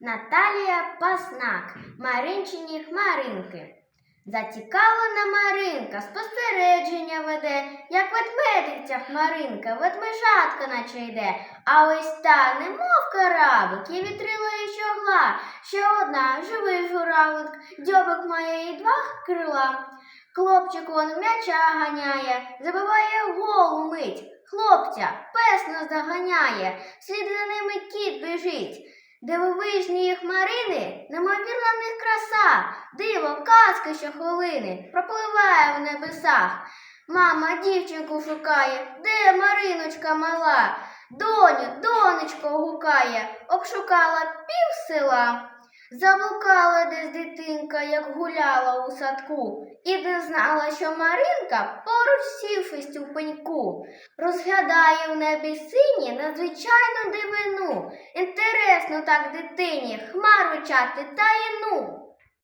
Наталія Паснак, Маринчині Хмаринки. Зацікавлена Маринка спостереження веде, як ведмедиця Хмаринка, ведмежатка наче йде. А ось та, немов карабик, і вітрила і щогла. Ще одна живий журавлик, дзьобик має і два крила. Хлопчик он м'яча ганяє, забиває в голову мить. Хлопця пес наздоганяє, слід за ними кіт біжить. Дивовижні хмарини, немовірна в них краса, диво, казки щохвилини, пропливає в небесах. Мама дівчинку шукає, де Мариночка мала? Доню, донечко гукає, обшукала пів села. Заблукала десь дитинка, як гуляла у садку, і не знала, що Маринка поруч сівшись у пеньку, розглядає в небі сині надзвичайну дивину. Інтересно так дитині хмару чати та ну.